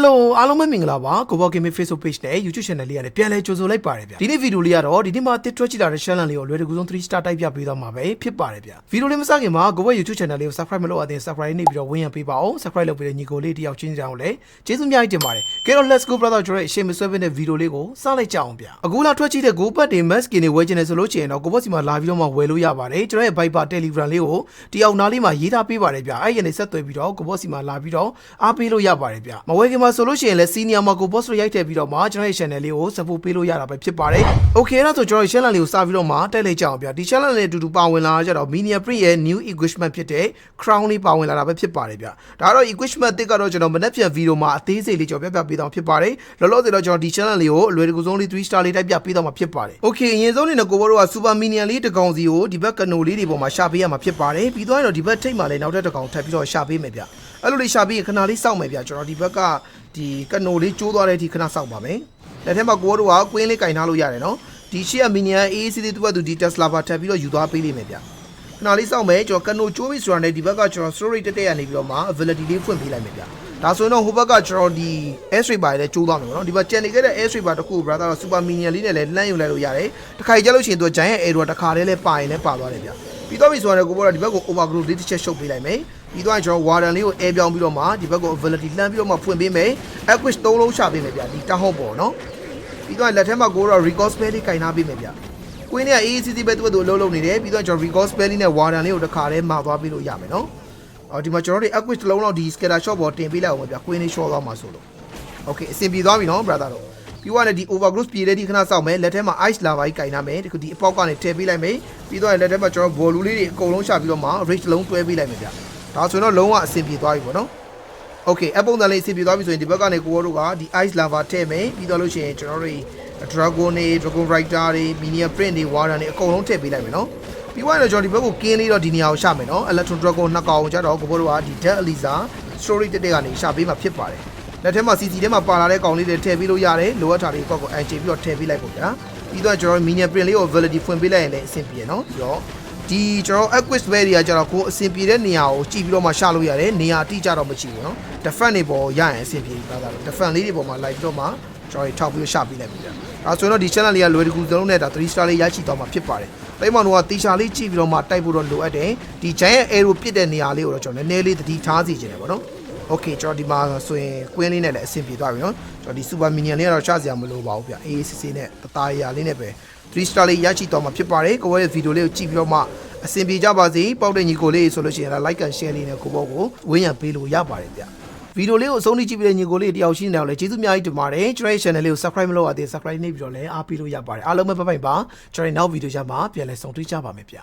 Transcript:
Hello အားလုံးပဲမင်္ဂလာပါကိုဘော Gaming Facebook Page နဲ့ YouTube Channel လေးရတယ်ပြန်လဲကြိုဆိုလိုက်ပါတယ်ဗျဒီနေ့ဗီဒီယိုလေးကတော့ဒီနေ့မှာတစ်ထွက်ကြည့်လာတဲ့ channel လေးကိုလွယ်တကူဆုံး3 star တိုက်ပြပေးသွားမှာပဲဖြစ်ပါတယ်ဗျဗီဒီယိုလေးမစခင်မှာကိုဘော YouTube Channel လေးကို Subscribe မလုပ်ရသေးရင် Subscribe နေပြီးတော့ဝင်ရပေးပါအောင် Subscribe လုပ်ပြီးတဲ့ညီကိုလေးတယောက်ချင်းစီအောင်လည်းကျေးဇူးအများကြီးတင်ပါတယ်ကဲတော့ Let's go brother ကျွန်တော်ရဲ့အရှင်မဆွဲပေးတဲ့ဗီဒီယိုလေးကိုစလိုက်ကြအောင်ဗျအခုလာထွက်ကြည့်တဲ့ Go Pad တွေ Mask Skin တွေဝယ်ချင်တယ်ဆိုလို့ရှိရင်တော့ကိုဘောစီမှာလာပြီးတော့မှဝယ်လို့ရပါတယ်ကျွန်တော်ရဲ့ Viber Telegram လေးကိုတယောက်နားလေးမှာရေးထားပေးပါတယ်ဗျအဲ့ရနေဆက်သွယ်ပြီးတော့ကိုဘောစီမှာလာပြီးတော့အားပေးလို့ရပါတယ်ဗျမဝယ်ခင်မှာဆိုလို့ရှိရင်လည်း Senior မှာကို boss လို့ရိုက်ထည့်ပြီးတော့မှကျွန်တော်ရဲ့ channel လေးကို support ပေးလို့ရတာပဲဖြစ်ပါတယ်။ Okay အဲ့ဒါဆိုကျွန်တော်ရဲ့ channel လေးကိုစပြီးတော့မှတက်လိုက်ကြအောင်ဗျာ။ဒီ channel လေးအတူတူပါဝင်လာကြတော့ Mania Print ရဲ့ new equipment ဖြစ်တဲ့ crown လေးပါဝင်လာတာပဲဖြစ်ပါတယ်ဗျာ။ဒါကတော့ equipment တစ်ကတော့ကျွန်တော်မနေ့ပြန် video မှာအသေးစိတ်လေးကျွန်တော်ပြပြပေးတော့ဖြစ်ပါတယ်။လောလောဆယ်တော့ကျွန်တော်ဒီ channel လေးကိုအလွယ်တကူဆုံးလေး3 star လေးတိုက်ပြပေးတော့မှာဖြစ်ပါတယ်။ Okay အရင်ဆုံးနေတော့ကိုဘောတို့က super minion လေးတစ်ကောင်စီကိုဒီဘက်ကနိုလေးတွေပေါ်မှာရှာပေးရမှာဖြစ်ပါတယ်။ပြီးတော့တော့ဒီဘက်ထိတ်မှာလည်းနောက်ထပ်တစ်ကောင်ထပ်ပြီးတော့ရှာပေးမယ်ဗျ။အဲ့လိုလေးရှာပေးရင်ခဏလေးစောင့်မယ်ဗျာကျွန်တော်ဒီဘက်က ဒီကနိုလေးကျိုးသွားတဲ့အထိခဏစောင့်ပါမယ်။လက်ထဲမှာကိုတို့ကကွင်းလေးကင်ထားလို့ရတယ်နော်။ဒီရှေ့ကမီနီယန် AAC လေးသူ့ဘက်သူဒီ Tesla ပါထပ်ပြီးတော့ယူသွားပေးလိမ့်မယ်ဗျ။ခဏလေးစောင့်မယ်ကျွန်တော်ကနိုကျိုးပြီဆိုတာနဲ့ဒီဘက်ကကျွန်တော် story တက်တက်ရနေပြီးတော့မှ availability လေးဖွင့်ပေးလိုက်မယ်ဗျ။ဒါဆိုရင်တော့ဟိုဘက်ကကျွန်တော်ဒီ air strip ပါလည်းကျိုးသွားမယ်ပေါ့နော်။ဒီဘက်ကျန်နေခဲ့တဲ့ air strip ပါတစ်ခု brother တော့ super minion လေးနဲ့လည်းလှမ်းယူလိုက်လို့ရတယ်။တစ်ခါကြလို့ရှိရင်သူ giant air တော့တစ်ခါလေးလည်းပါရင်လည်းပါသွားတယ်ဗျ။ ပြီးတော့ပြီဆိုတော့ကိုဘောကဒီဘက်ကို overgrowth လေးတစ်ချက်ရှုပ်ပေးလိုက်မယ်။ပြီးတော့ကျွန်တော် warden လေးကို air ပြောင်းပြီးတော့မှဒီဘက်ကို availability လှမ်းပြီးတော့မှဖွင့်ပေးမယ်။ equish ၃လုံးရှာပေးမယ်ဗျ။ဒီတဟော့ပေါ်နော်။ပြီးတော့လက်ထဲမှာကိုတော့ recall spell လေးကင်ထားပေးမယ်ဗျ။ကွင်းနဲ့ AACC ပဲသူ့ဘက်သူအလုံးလုံးနေတယ်ပြီးတော့ကျွန်တော် recall spell လေးနဲ့ warden လေးကိုတစ်ခါလေးမှာသွားပေးလို့ရမယ်နော်။အော်ဒီမှာကျွန်တော်တို့ equish တစ်လုံးလောက်ဒီ scatter shot ပေါ်တင်ပေးလိုက်အောင်ဗျ။ကွင်းလေး short သွားမှာဆိုလို့။ Okay အဆင်ပြေသွားပြီနော် brother တို့။ ပြီးတော့လည်းဒီ overgrowth ပြေတဲ့ဒီခဏစောင့်မယ်လက်ထဲမှာ ice lava ကြီးကင်ထားမယ်ဒီဒီအပေါက်ကနေထည့်ပေးလိုက်မယ်ပြီးတော့လက်ထဲမှာကျွန်တော် ball လေးတွေအကုန်လုံးရှာပြီးတော့မှ rage လုံးတွဲပေးလိုက်မယ်ဗျဒါဆိုတော့လုံးဝအဆင်ပြေသွားပြီပေါ့နော် Okay အပုံစံလေးအဆင်ပြေသွားပြီဆိုရင်ဒီဘက်ကနေကိုရောတို့ကဒီ ice lava ထည့်မယ်ပြီးတော့လို့ရှိရင်ကျွန်တော်တို့ dragon တွေ dragon rider တွေ minion print တွေ warden တွေအကုန်လုံးထည့်ပေးလိုက်မယ်နော်ပြီးသွားရင်ကျွန်တော်ဒီဘက်ကိုကင်းလေးတော့ဒီနေရာကိုရှာမယ်နော် electron dragon နှစ်ကောင်ကျတော့ကိုဘောတို့ကဒီ dead elisa story တက်တက်ကနေရှာပေးမှာဖြစ်ပါတယ် လက်ထဲမှာ CC ထဲမှာပါလာတဲ့ကောင်လေးတွေထည့်ပေးလို့ရတယ်လိုအပ်တာတွေကောက်ကိုအန်ချေပြီးတော့ထည့်ပေးလိုက်ပေါ့ဗျာပြီးတော့ကျွန်တော် minion print လေးကို validity ဖွင့်ပေးလိုက်ရင်လည်းအဆင်ပြေနော်ပြီးတော့ဒီကျွန်တော် equist bear တွေကကျတော့ကိုအဆင်ပြေတဲ့နေရာကိုကြည့်ပြီးတော့မှရှာလို့ရတယ်နေရာအတိအကျတော့မရှိဘူးနော် defend တွေပေါ်ရရင်အဆင်ပြေပြီသားသား defend လေးတွေပေါ်မှာ live ပြီးတော့မှကျွန်တော်ထောက်ပြီးတော့ရှာပေးလိုက်ပြီဗျာအဲဆိုတော့ဒီ channel လေးကလွယ်တကူစလုံးနဲ့ဒါ3 star လေးရရှိသွားမှာဖြစ်ပါတယ်တိတ်မောင်တို့ကတီချာလေးကြည့်ပြီးတော့မှတိုက်ဖို့တော့လိုအပ်တယ်ဒီ giant arrow ပစ်တဲ့နေရာလေးကိုတော့ကျွန်တော်နည်းနည်းလေးသတိထားစီခြင်းတယ်ပေါ့နော် Okay ကျွန်တော်ဒီမှာဆိုရင်ကွင်းလေးနဲ့လည်းအဆင်ပြေသွားပြီနော်ကျွန်တော်ဒီ super minion လေးကတော့ချစရာမလိုပါဘူးဗျ AACC နဲ့တသားရလေးနဲ့ပဲ3 star လေးရရှိသွားမှာဖြစ်ပါတယ်ကိုယ့်ရဲ့ဗီဒီယိုလေးကိုကြည့်ပြီးတော့မှအဆင်ပြေကြပါစေပေါက်တဲ့ညီကိုလေးဆိုလို့ရှိရင်လည်း like and share လေးနဲ့ကိုပေါ့ကိုဝင်းရံပေးလို့ရပါတယ်ဗျဗီဒီယိုလေးကိုအဆုံးထိကြည့်ပြီးတဲ့ညီကိုလေးတယောက်ရှိနေတော့လေကျေးဇူးအများကြီးတင်ပါတယ်ကျွန်တော်ရဲ့ channel လေးကို subscribe မလုပ်ရသေး subscribe နေပြီးတော့လည်းအားပေးလို့ရပါတယ်အားလုံးပဲဘိုင်ဘိုင်ပါကျွန်တော်နောက်ဗီဒီယိုကြမှာပြန်လည်ဆုံတွေ့ကြပါမယ်ဗျ